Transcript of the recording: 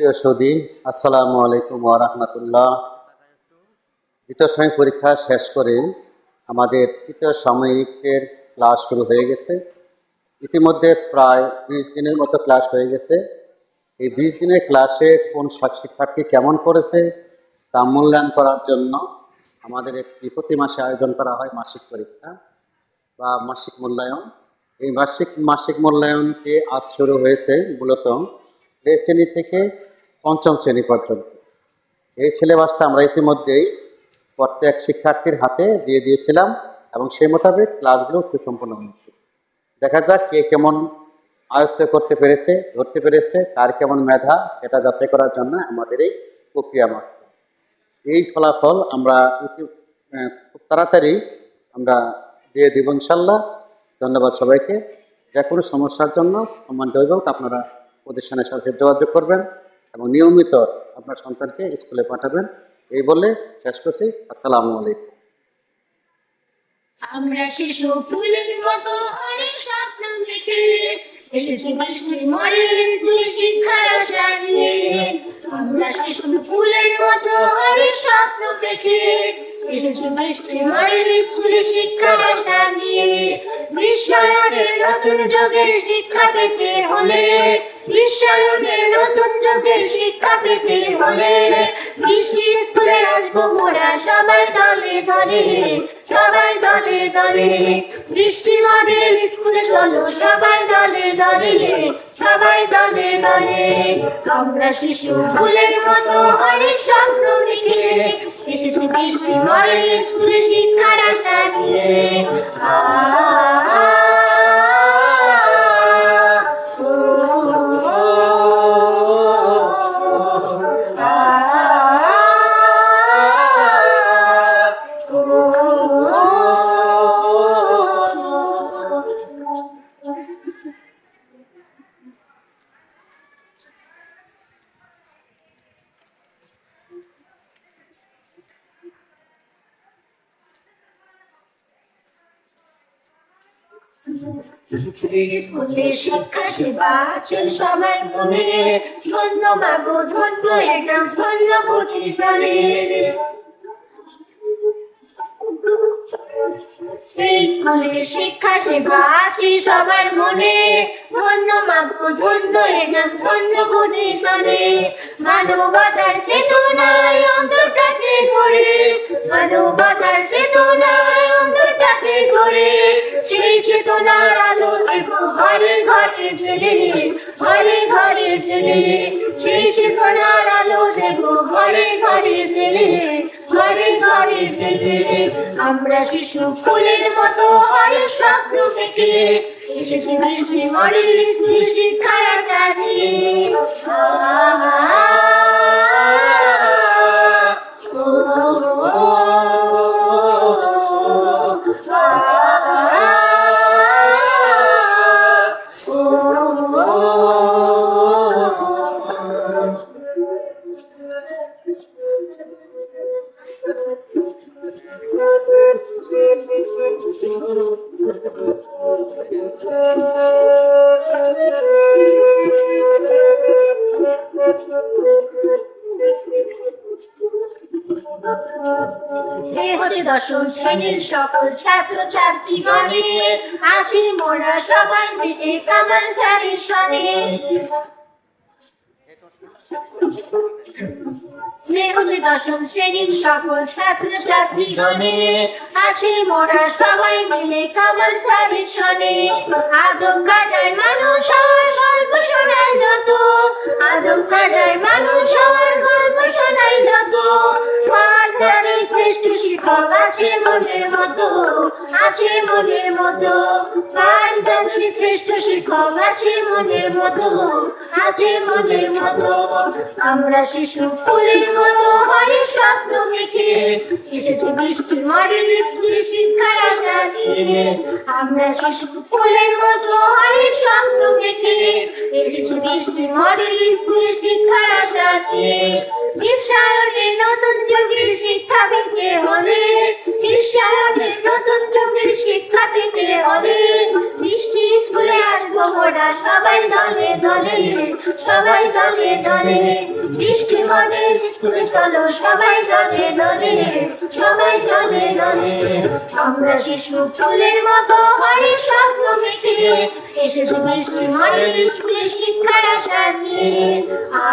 প্রিয় সৌদি, আসসালামু আলাইকুম ওরহমতুল্লাহ দ্বিতীয় শ্রেণি পরীক্ষা শেষ করে আমাদের তৃতীয় সাময়িকের ক্লাস শুরু হয়ে গেছে। ইতিমধ্যে প্রায় বিশ দিনের মতো ক্লাস হয়ে গেছে। এই বিশ দিনের ক্লাসে কোন শিক্ষার্থী কেমন করেছে তা মূল্যায়ন করার জন্য আমাদের একটি প্রতি মাসে আয়োজন করা হয় মাসিক পরীক্ষা বা মাসিক মূল্যায়ন। এই মাসিক মাসিক মূল্যায়নটি আজ শুরু হয়েছে মূলত প্লে শ্রেণি থেকে পঞ্চম শ্রেণি পর্যন্ত। এই সিলেবাসটা আমরা ইতিমধ্যেই প্রত্যেক শিক্ষার্থীর হাতে দিয়ে দিয়েছিলাম এবং সেই মোতাবেক ক্লাসগুলো সুসম্পন্ন হয়েছে। দেখা যাক কে কেমন আয়ত্ত করতে পেরেছে, ধরতে পেরেছে, কার কেমন মেধা, সেটা যাচাই করার জন্য আমাদের এই প্রক্রিয়া মাত্র। এই ফলাফল আমরা খুব তাড়াতাড়ি আমরা দিয়ে দিব ইনশাল্লাহ। ধন্যবাদ সবাইকে। যে কোনো সমস্যার জন্য সম্মানিত অভিভাবক আপনারা প্রতিষ্ঠানের সাথে যোগাযোগ করবেন। এবং নিয়মিত আপনার সন্তানকে স্কুলে পাঠাবেন। এই বলে শেষ করছি। আসসালামু আলাইকুম। আমরা শিশু ফুলের মতো অনেক স্বপ্ন দেখে মিষ্টি মরের স্কুলে শিক্ষার আশা নিয়ে আমরা শিশু ফুলের মতো অনেক স্বপ্ন দেখে মিষ্টি মরের স্কুলে শিক্ষার আশা নতুন যুগের শিক্ষা পেতে হলে বিশ্বায়নের নতুন যুগের শিক্ষা পেতে হলে মিষ্টি স্কুলে আসব মোরা সবাই দলে দলে সবাই দলে দলে। বৃষ্টি মডেল স্কুলে চলো সবাই দলে দলে সবাই দলে দলে। আমরা শিশু ফুলের মতো অনেক স্বপ্ন দেখে এসেছি বৃষ্টি মডেল স্কুলে শিক্ষার আশা নিয়ে। আ, স্কুলে শিক্ষা সেবা সবার মনে প্রতিষ্ঠানে শিক্ষা সেবা আছে সবার মনে ধন্য মাগো ধন্য একদম ধন্য প্রতিষ্ঠানে মানবতার চেতনায় অন্তরটাকে ধরে। মানবতার চেতনার আলো দেব ঘরে ঘরে ছেলে ঘরে ঘরে ছেলে সেই চেতনার আলো দেব ঘরে ঘরে ছেলে ঘরে ঘরে ছেলে আমরা শিশু ফুলের মতো হরে স্বপ্ন থেকে এসেছি মডেল স্কুল শিক্ষার আশা হতে দশম শ্রেণির সকল ছাত্র ছাত্রী গণে আছি মোরা সবাই মিলে কামাল সারি শনে। হতে দশম শ্রেণির সকল ছাত্র ছাত্রী গণে আছি মোরা সবাই মিলে কামাল সারি শনে আদম আছে মনের মতো আছে মনের মতো। শ্রেষ্ঠ শিক্ষক আছে মনের মতো আছে মনের মতো। আমরা শিশু ফুলের মতো হরে স্বপ্ন মেখে এসেছি বৃষ্টির মডেল স্কুলে শিক্ষার আশা আমরা শিশু ফুলের মতো হরে স্বপ্ন মেখে এসেছি বৃষ্টির মডেল সবাই দলে দলে বৃষ্টি মনে স্কুলে চলো, সবাই দলে দলে সবাই দলে দলে আমরা শিশু ফুলের মতো, হরে স্বপ্ন মেখে। এসেছি বৃষ্টি মডেল স্কুলে শিক্ষার আশা নিয়ে। আ